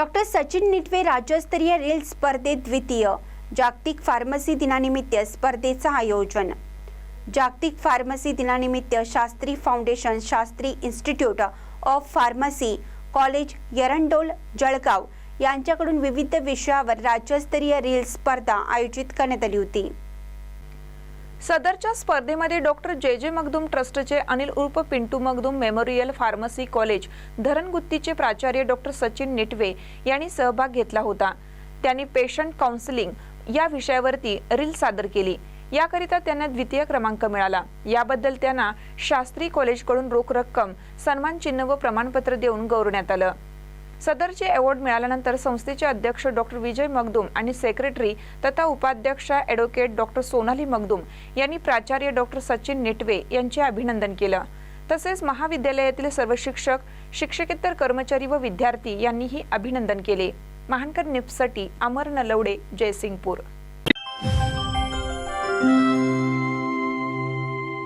Doctor Sachin Nitwe राज्यस्तरीय reel स्पर्धेत द्वितीय. जागतिक फार्मसी दिनानिमित्त स्पर्धेचं आयोजन. जागतिक फार्मसी दिनानिमित्त Shastri Foundation Shastri Institute of Pharmacy College Erandol Jalgaon यांच्याकडून विविध विषयावर राज्यस्तरीय रील स्पर्धा आयोजित करण्यात आली होती. सदरच्या स्पर्धेमध्ये डॉक्टर जे जे मगदूम ट्रस्टचे अनिल उर्फ Pintu Magdum Memorial Pharmacy College धरणगुत्तीचे प्राचार्य डॉक्टर सचिन निटवे यांनी सहभाग घेतला होता. त्यांनी पेशंट काउन्सिलिंग या विषयावरती रील सादर केली. याकरिता त्यांना द्वितीय क्रमांक मिळाला. याबद्दल त्यांना शास्त्री कॉलेजकडून रोख रक्कम सन्मान चिन्ह व प्रमाणपत्र देऊन गौरवण्यात आलं. सदरचे अवॉर्ड मिळाल्यानंतर संस्थेचे अध्यक्ष डॉक्टर विजय मगदूम आणि सेक्रेटरी तथा उपाध्यक्षा ॲडव्होकेट डॉक्टर सोनाली मगदूम यांनी प्राचार्य डॉक्टर सचिन नेटवे यांचे अभिनंदन केलं. तसेच महाविद्यालयातील सर्व शिक्षक शिक्षकेतर कर्मचारी व विद्यार्थी यांनीही अभिनंदन केले. महानकर निप्ससाठी अमर नलवडे जयसिंगपूर.